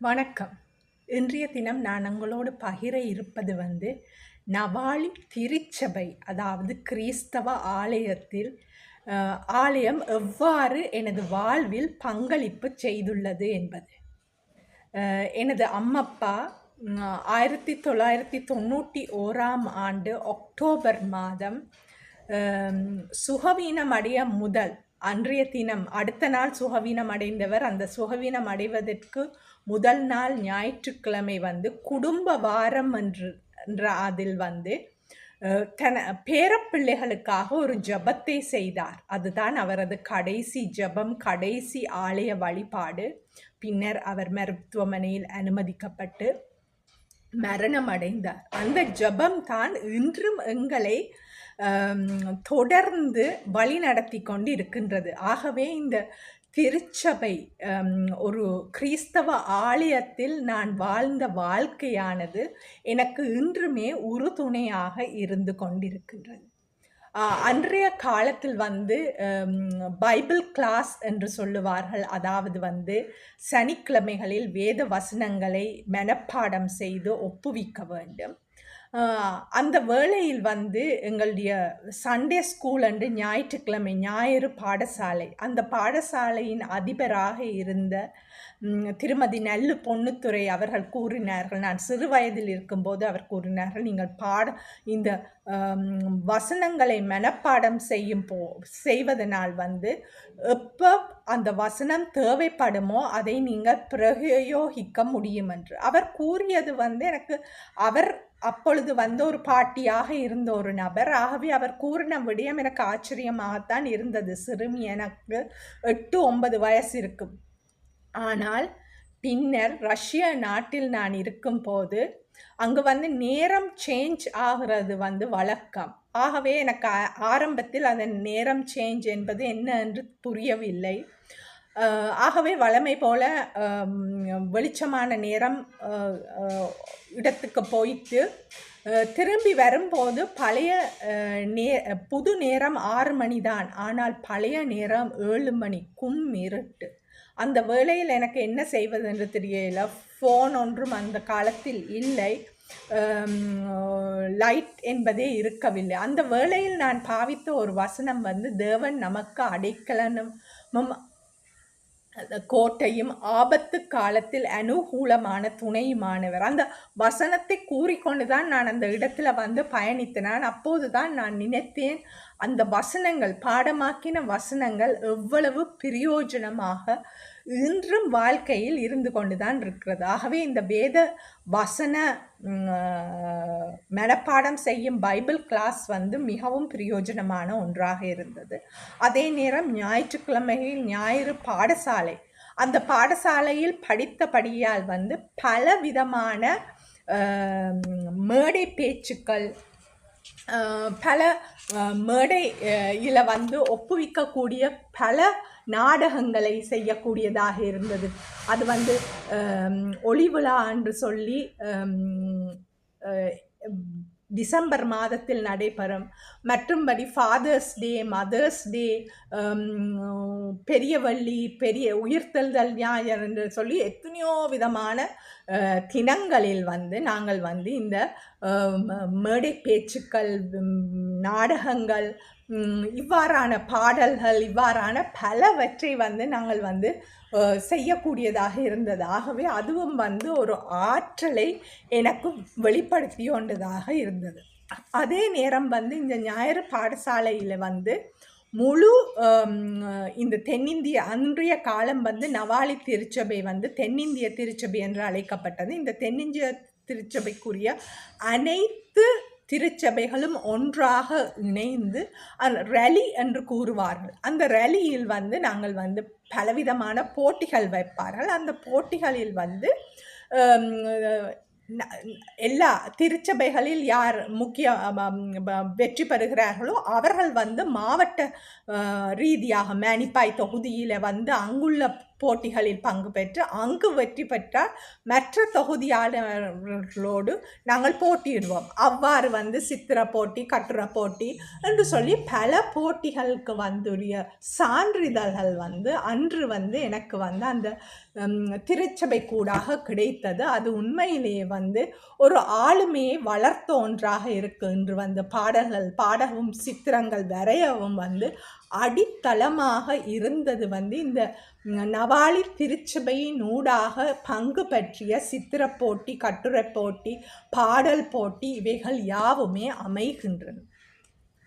வணக்கம். இன்றைய தினம் நான் உங்களோடு பகிர இருப்பது வந்து நவாலி திருச்சபை அதாவது கிறிஸ்தவ ஆலயத்தில் ஆலயம் எவ்வாறு எனது வாழ்வில் பங்களிப்பு செய்துள்ளது என்பது. எனது அம்மப்பா ஆயிரத்தி தொள்ளாயிரத்தி தொண்ணூற்றி ஓராம் ஆண்டு அக்டோபர் மாதம் சுகவீனமடைய சுகவீனம் அடைய முதல் அன்றைய தினம் அடுத்த நாள் சுகவீனம் அடைந்தவர் அந்த சுகவீனம் அடைவதற்கு முதல் நாள் ஞாயிற்றுக்கிழமை வந்து குடும்ப வாரம் என்று என்ற அதில் வந்து தன பேரப்பிள்ளைகளுக்காக ஒரு ஜெபத்தை செய்தார். அதுதான் அவரது கடைசி ஜெபம் கடைசி ஆலய வழிபாடு. பின்னர் அவர் மருத்துவமனையில் அனுமதிக்கப்பட்டு மரணம் அடைந்தார். அந்த ஜெபம் தான் இன்றும் எங்களை தொடர்ந்து வழி நடத்தி கொண்டு இருக்கின்றது ஆகவே இந்த திருச்சபை ஒரு கிறிஸ்தவ ஆலயத்தில் நான் வாழ்ந்த வாழ்க்கையானது எனக்கு இன்றுமே உறுதுணையாக இருந்து கொண்டிருக்கின்றது. அன்றைய காலத்தில் வந்து பைபிள் கிளாஸ் என்று சொல்லுவார்கள். அதாவது வந்து சனிக்கிழமைகளில் வேத வசனங்களை மனப்பாடம் செய்து ஒப்புவிக்க வேண்டும். அந்த வேளையில் வந்து எங்களுடைய சண்டே ஸ்கூல் அன்று ஞாயிற்றுக்கிழமை ஞாயிறு பாடசாலை. அந்த பாடசாலையின் அதிபராக இருந்த திருமதி நல்லு பொன்னுத்துறை அவர்கள் கூறினார்கள். நான் சிறு வயதில் இருக்கும்போது அவர் கூறினார்கள் நீங்கள் பாட இந்த வசனங்களை மனப்பாடம் செய்யும் போ செய்வதனால் வந்து எப்போ அந்த வசனம் தேவைப்படுமோ அதை நீங்கள் பிரயோகிக்க முடியும் என்று. அவர் கூறியது வந்து எனக்கு அவர் அப்பொழுது வந்து ஒரு பாட்டியாக இருந்த ஒரு நபர். ஆகவே அவர் கூறின விடயம் எனக்கு ஆச்சரியமாகத்தான் இருந்தது. சிறுமி எனக்கு எட்டு ஒன்பது வயசு இருக்கும் ஆனால் பின்னர் ரஷ்ய நாட்டில் நான் இருக்கும்போது அங்கு வந்து நேரம் சேஞ்ச் ஆகிறது வந்து வழக்கம். ஆகவே எனக்கு ஆரம்பத்தில் அதன் நேரம் சேஞ்ச் என்பது என்ன என்று புரியவில்லை. ஆகவே வளமை போல வெளிச்சமான நேரம் இடத்துக்கு போயிட்டு திரும்பி வரும்போது பழைய நே புது நேரம் ஆறு மணி தான் ஆனால் பழைய நேரம் ஏழு மணி கும் இருட்டு. அந்த வேளையில் எனக்கு என்ன செய்வது என்று தெரியல. ஃபோன் ஒன்றும் அந்த காலத்தில் இல்லை. லைட் என்பதே இருக்கவில்லை. அந்த வேளையில் நான் பாவித்த ஒரு வசனம் வந்து தேவன் நமக்கு அடைக்கலனும் கோட்டையும் ஆபத்து காலத்தில் அனுகூலமான துணையுமானவர். அந்த வசனத்தை கூறிக்கொண்டுதான் நான் அந்த இடத்துல வந்து பயணித்தேன். அப்போதுதான் நான் நினைத்தேன் அந்த வசனங்கள் பாடமாக்கின வசனங்கள் எவ்வளவு பிரயோஜனமாக இன்றும் வாழ்க்கையில் இருந்து கொண்டுதான் இருக்கிறது. ஆகவே இந்த வேத வசன மனப்பாடம் செய்யும் பைபிள் கிளாஸ் வந்து மிகவும் பிரயோஜனமான ஒன்றாக இருந்தது. அதே நேரம் ஞாயிற்றுக்கிழமையில் ஞாயிறு பாடசாலை. அந்த பாடசாலையில் படித்தபடியால் வந்து பல விதமான மேடை பேச்சுக்கள் பல மேடை இல வந்து ஒப்புவிக்கக்கூடிய பல நாடகங்களை செய்யக்கூடியதாக இருந்தது. அது வந்து ஆம், ஒளி விழா என்று சொல்லி டிசம்பர் மாதத்தில் நடைபெறும். மற்றும்படி ஃபாதர்ஸ் டே மதர்ஸ் டே பெரியவள்ளி பெரிய உயிர்த்தெழுதல் ஞாயிறு என்று சொல்லி எத்தனையோ விதமான தினங்களில் வந்து நாங்கள் வந்து இந்த ம- மேடை பேச்சுக்கள் நாடகங்கள் இவ்வாறான பாடல்கள் இவ்வாறான பலவற்றை வந்து நாங்கள் வந்து செய்யக்கூடியதாக இருந்தது. ஆகவே அதுவும் வந்து ஒரு ஆற்றலை எனக்கு வெளிப்படுத்தி கொண்டதாக இருந்தது. அதே நேரம் வந்து இந்த ஞாயிறு பாடசாலையில் வந்து முழு இந்த தென்னிந்திய அன்றைய காலம் வந்து நவாலி திருச்சபை வந்து தென்னிந்திய திருச்சபை என்று அழைக்கப்பட்டது. இந்த தென்னிந்திய திருச்சபைக்குரிய அனைத்து திருச்சபைகளும் ஒன்றாக இணைந்து ரலி என்று கூறுவார்கள். அந்த ரலியில் வந்து நாங்கள் வந்து பலவிதமான போட்டிகள் வைப்பார்கள். அந்த போட்டிகளில் வந்து எல்லா திருச்சபைகளில் யார் முக்கிய வெற்றி பெறுகிறார்களோ அவர்கள் வந்து மாவட்ட ரீதியாக மேனிப்பாய் தொகுதியில் வந்து அங்குள்ள போட்டிகளில் பங்கு பெற்று அங்கு வெற்றி பெற்றால் மற்ற தொகுதியாளர்களோடு நாங்கள் போட்டியிடுவோம். அவ்வாறு வந்து சித்திர போட்டி கட்டுரை போட்டி என்று சொல்லி பல போட்டிகளுக்கு வந்துடைய சான்றிதழ்கள் வந்து அன்று வந்து எனக்கு வந்து அந்த திருச்சபை கூடாக கிடைத்தது. அது உண்மையிலேயே வந்து ஒரு ஆளுமையை வளர்த்த ஒன்றாக இருக்கு. என்று வந்து பாடல்கள் பாடவும் சித்திரங்கள் வரையவும் வந்து அடித்தளமாக இருந்தது வந்து இந்த நவாலி திருச்சபையின் ஊடாக பங்கு பற்றிய சித்திர போட்டி கட்டுரை போட்டி பாடல் போட்டி இவைகள் யாவுமே அமைகின்றன.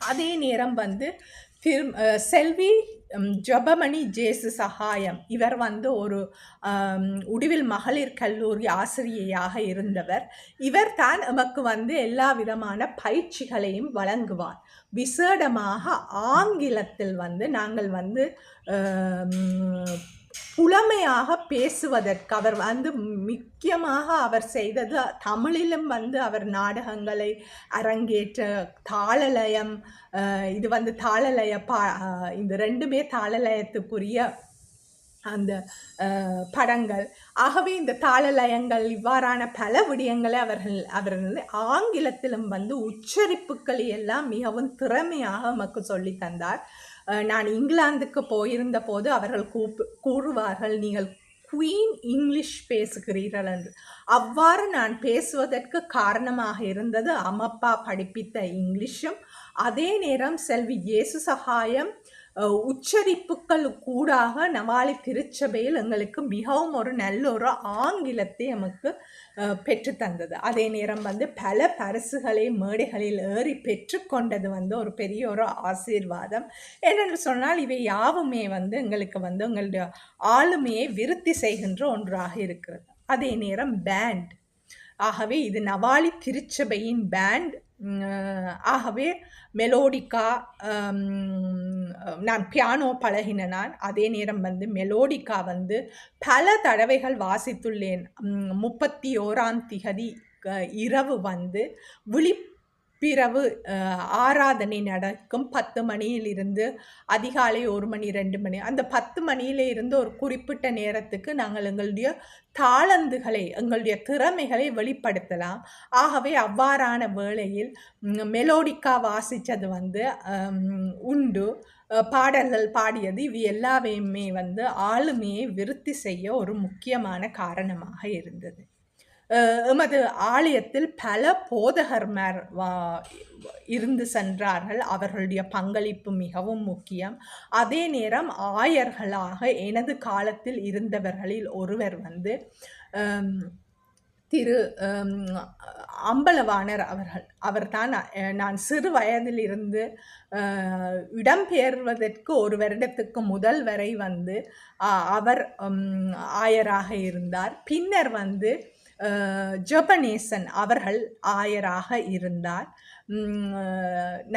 அதே நேரம் வந்து திரு செல்வி ஜபமணி ஜேசு சகாயம் இவர் வந்து ஒரு உடுவில் மகளிர் கல்லூரி ஆசிரியையாக இருந்தவர். இவர் தான் நமக்கு வந்து எல்லா விதமான பயிற்சிகளையும் வழங்குவார். விசேடமாக ஆங்கிலத்தில் வந்து நாங்கள் வந்து புலமையாக பேசுவதற்கு அவர் வந்து முக்கியமாக அவர் செய்தது தமிழிலும் வந்து அவர் நாடகங்களை அரங்கேற்ற தாளலயம் இது வந்து தாளலய பா இந்த ரெண்டுமே தாளலயத்துக்குரிய அந்த படங்கள். ஆகவே இந்த தாளலயங்கள் இவ்வாறான பல விடயங்களை அவர்கள் அவர்கள் ஆங்கிலத்திலும் வந்து உச்சரிப்புக்கள் எல்லாம் மிகவும் திறமையாக நமக்கு சொல்லி தந்தார். நான் இங்கிலாந்துக்கு போயிருந்த போது அவர்கள் கூப்பு கூறுவார்கள் நீங்கள் குவீன் இங்கிலீஷ் பேசுகிறீர்கள் என்று. அவ்வாறு நான் பேசுவதற்கு காரணமாக இருந்தது அம்மப்பா படிப்பித்த இங்கிலீஷும் அதே நேரம் செல்வி இயேசு சகாயம் உச்சரிப்புகள் கூடாக நவாலி திருச்சபையில் எங்களுக்கு மிகவும் ஒரு நல்ல ஒரு ஆங்கிலத்தை நமக்கு பெற்றுத்தந்தது அதே நேரம் வந்து பல பரிசுகளை மேடைகளில் ஏறி பெற்றுக்கொண்டது வந்து ஒரு பெரிய ஒரு ஆசீர்வாதம். என்னென்று சொன்னால் இவை யாவுமே வந்து எங்களுக்கு வந்து எங்களுடைய ஆளுமையை விருத்தி செய்கின்ற ஒன்றாக இருக்கிறது. அதே நேரம் பேண்ட் ஆகவே இது நவாலி திருச்சபையின் பேண்ட் ஆகவே மெலோடிக்கா நான் பியானோ பழகின நான் அதே நேரம் வந்து மெலோடிக்கா வந்து பல தடவைகள் வாசித்துள்ளேன். முப்பத்தி ஓராம் திகதி இரவு வந்து விழி பிறவு ஆராதனை நடக்கும் பத்து மணியிலிருந்து அதிகாலை ஒரு மணி ரெண்டு மணி. அந்த பத்து மணியில இருந்து ஒரு குறிப்பிட்ட நேரத்துக்கு நாங்கள் எங்களுடைய தாளந்துகளை எங்களுடைய திறமைகளை வெளிப்படுத்தலாம். ஆகவே அவ்வாறான வேளையில் மெலோடிக்கா வாசித்தது வந்து உண்டு. பாடல்கள் பாடியது இவை எல்லாவையுமே வந்து ஆளுமையை விருத்தி செய்ய ஒரு முக்கியமான காரணமாக இருந்தது. எமது ஆலயத்தில் பல போதகர்மார் வா இருந்து சென்றார்கள். அவர்களுடைய பங்களிப்பு மிகவும் முக்கியம். அதே நேரம் ஆயர்களாக எனது காலத்தில் இருந்தவர்களில் ஒருவர் வந்து திரு அம்பலவாணர் அவர்கள். அவர்தான் நான் சிறு வயதிலிருந்து இடம்பெயர்வதற்கு ஒரு வருடத்துக்கு முதல் வரை வந்து அவர் ஆயராக இருந்தார். பின்னர் வந்து ஜப்பனீசன் அவர்கள் ஆயராக இருந்தார்.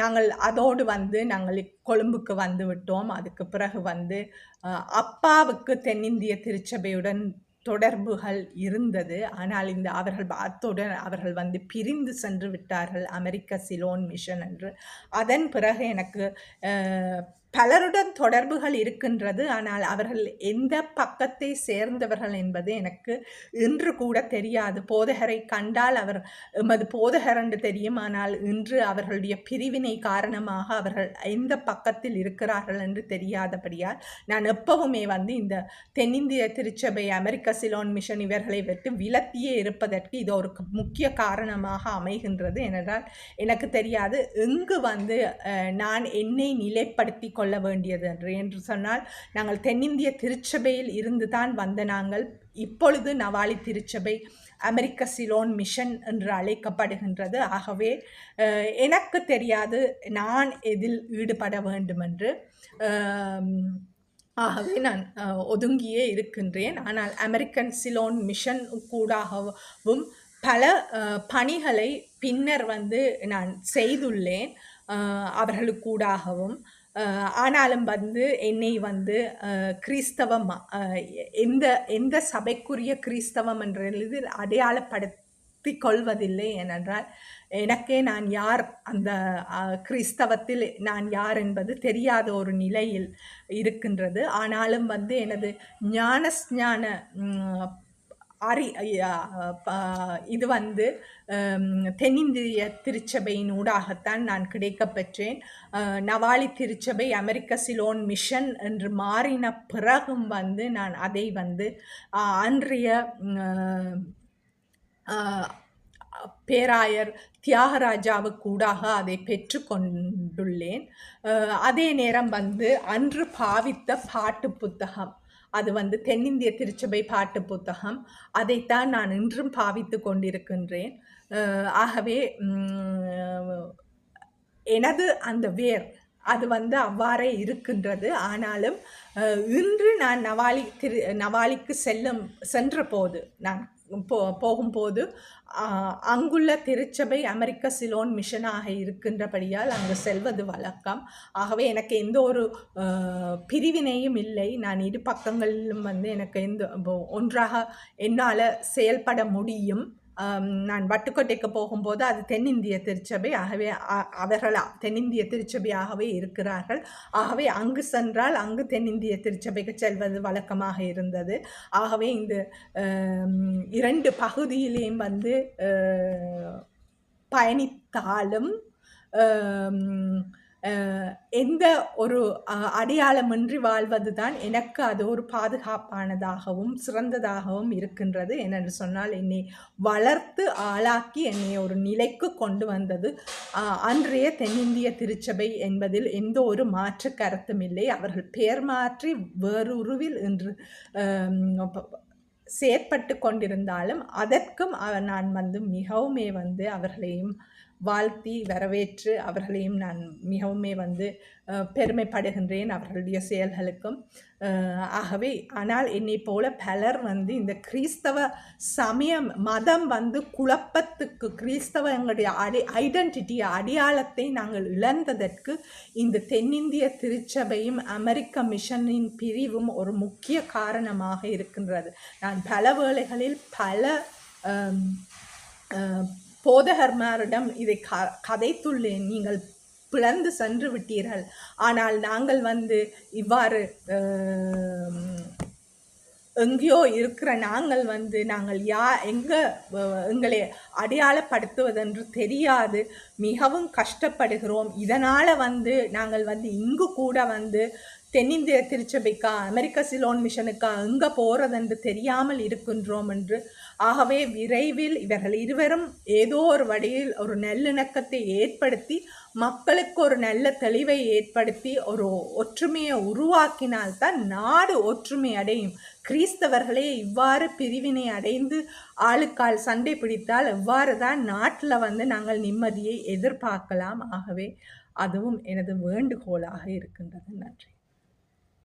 நாங்கள் அதோடு வந்து நாங்கள் கொழும்புக்கு வந்து விட்டோம். அதுக்கு பிறகு வந்து அப்பாவுக்கு தென்னிந்திய திருச்சபையுடன் தொடர்புகள் இருந்தது. ஆனால் இந்த அவர்கள் அத்துடன் அவர்கள் வந்து பிரிந்து சென்று விட்டார்கள். அமெரிக்க சிலோன் மிஷன் என்று. அதன் பிறகு எனக்கு பலருடன் தொடர்புகள் இருக்கின்றது. ஆனால் அவர்கள் எந்த பக்கத்தை சேர்ந்தவர்கள் என்பது எனக்கு இன்று கூட தெரியாது. போதகரை கண்டால் அவர் எமது போதகர் என்று தெரியும். ஆனால் இன்று அவர்களுடைய பிரிவினை காரணமாக அவர்கள் எந்த பக்கத்தில் இருக்கிறார்கள் என்று தெரியாதபடியால் நான் எப்பவுமே வந்து இந்த தென்னிந்திய திருச்சபை அமெரிக்க சிலோன் மிஷன் இவர்களை விட்டு விலத்தியே இருப்பதற்கு இது ஒரு முக்கிய காரணமாக அமைகின்றது. என்றால் எனக்கு தெரியாது. இங்கு வந்து நான் என்னை நிலைப்படுத்தி கொள்ள வேண்டியது என்று என்று சொன்னால் நாங்கள் தென்னிந்திய திருச்சபையில் இருந்து தான் வந்த நாங்கள். இப்பொழுது நவாலி திருச்சபை அமெரிக்க சிலோன் மிஷன் என்று அழைக்கப்படுகின்றது. ஆகவே எனக்கு தெரியாது நான் எதில் ஈடுபட வேண்டும் என்று ஆகவே நான் ஒதுங்கியே இருக்கின்றேன். ஆனால் அமெரிக்கன் சிலோன் மிஷன் கூடாகவும் பல பணிகளை பின்னர் வந்து நான் செய்துள்ளேன். அவர்களுக்கூடாகவும். ஆனாலும் வந்து என்னை வந்து கிறிஸ்தவம் எந்த எந்த சபைக்குரிய கிறிஸ்தவம் என்ற அடையாளப்படுத்தி கொள்வதில்லை ஏனென்றால் எனக்கே நான் யார் அந்த கிறிஸ்தவத்தில் நான் யார் என்பது தெரியாத ஒரு நிலையில் இருக்கின்றது. ஆனாலும் வந்து எனது ஞானஸ்ஞான அரி இது வந்து தென்னிந்திய திருச்சபையின் ஊடாகத்தான் நான் கிடைக்கப்பெற்றேன் நவாலி திருச்சபை அமெரிக்க சிலோன் மிஷன் என்று மாறின பிறகும் வந்து நான் அதை வந்து அன்றைய பேராயர் தியாகராஜாவுக்கு ஊடாக அதை பெற்றுக்கொண்டுள்ளேன் அதே நேரம் வந்து அன்று பாவித்த பாட்டு புத்தகம். அது வந்து தென்னிந்திய திருச்சபை பாட்டு புத்தகம். அதைத்தான் நான் இன்றும் பாவித்து கொண்டிருக்கின்றேன். ஆகவே எனது அந்த வேர் அது வந்து அவ்வாறே இருக்கின்றது. ஆனாலும் இன்று நான் நவாலி திரு நவாலிக்கு செல்லும் சென்ற போது நான் போ போகும்போது அங்குள்ள திருச்சபை அமெரிக்க சிலோன் மிஷனாக இருக்கின்றபடியால் அங்கு செல்வது வழக்கம். ஆகவே எனக்கு எந்த ஒரு பிரிவினையும் இல்லை. நான் இரு பக்கங்களிலும் வந்து எனக்கு எந்த ஒன்றாக என்னால் செயல்பட முடியும். நான் வட்டுக்கோட்டைக்கு போகும்போது அது தென்னிந்திய திருச்சபை ஆகவே அ- அவர்கள் தென்னிந்திய திருச்சபையாகவே இருக்கிறார்கள். ஆகவே அங்கு சென்றால் அங்கு தென்னிந்திய திருச்சபைக்கு செல்வது வழக்கமாக இருந்தது. ஆகவே இந்த இரண்டு பகுதியிலேயும் வந்து பயணித்தாலும் எந்த ஒரு அடையாளமின்றி வாழ்வது தான் எனக்கு அது ஒரு பாதுகாப்பானதாகவும் சிறந்ததாகவும் இருக்கின்றது என்னென்று சொன்னால் என்னை வளர்த்து ஆளாக்கி என்னை ஒரு நிலைக்கு கொண்டு வந்தது. அன்றைய தென்னிந்திய திருச்சபை என்பதில் எந்த ஒரு மாற்று கருத்தும் இல்லை. அவர்கள் பெயர் மாற்றி வேறுருவில் இன்று செயற்பட்டு கொண்டிருந்தாலும் அதற்கும் நான் வந்து மிகவுமே வந்து அவர்களையும் வாழ்த்தி வரவேற்று அவர்களையும் நான் மிகவுமே வந்து பெருமைப்படுகின்றேன் அவர்களுடைய செயல்களுக்கும். ஆகவே ஆனால் என்னை போல பலர் வந்து இந்த கிறிஸ்தவ சமயம் மதம் வந்து குழப்பத்துக்கு கிறிஸ்தவ எங்களுடைய அடி ஐடென்டிட்டி அடையாளத்தை நாங்கள் இழந்ததற்கு இந்த தென்னிந்திய திருச்சபையும் அமெரிக்க மிஷனின் பிரிவும் ஒரு முக்கிய காரணமாக இருக்கின்றது. நான் பல வேளைகளில் பல போதகர்மாரிடம் இதை க கதைத்துள்ளேன். நீங்கள் பிளந்து சென்று விட்டீர்கள். ஆனால் நாங்கள் வந்து இவ்வாறு எங்கேயோ இருக்கிற நாங்கள் வந்து நாங்கள் யா எங்கே எங்களை அடையாளப்படுத்துவதென்று தெரியாது. மிகவும் கஷ்டப்படுகிறோம். இதனால் வந்து நாங்கள் வந்து இங்கு கூட வந்து தென்னிந்திய திருச்சபைக்கா அமெரிக்க சிலோன் மிஷனுக்கா எங்கே போகிறதென்று தெரியாமல் இருக்கின்றோம் என்று ஆகவே விரைவில் இவர்கள் இருவரும் ஏதோ ஒரு வழியில் ஒரு நல்லிணக்கத்தை ஏற்படுத்தி மக்களுக்கு ஒரு நல்ல தெளிவை ஏற்படுத்தி ஒரு ஒற்றுமையை உருவாக்கினால்தான் நாடு ஒற்றுமை அடையும். கிறிஸ்தவர்களே இவ்வாறு பிரிவினை அடைந்து ஆளுக்கால் சண்டை பிடித்தால் இவ்வாறு தான் நாட்டில் வந்து நாங்கள் நிம்மதியை எதிர்பார்க்கலாம். ஆகவே அதுவும் எனது வேண்டுகோளாக இருக்கின்றது. நன்றி.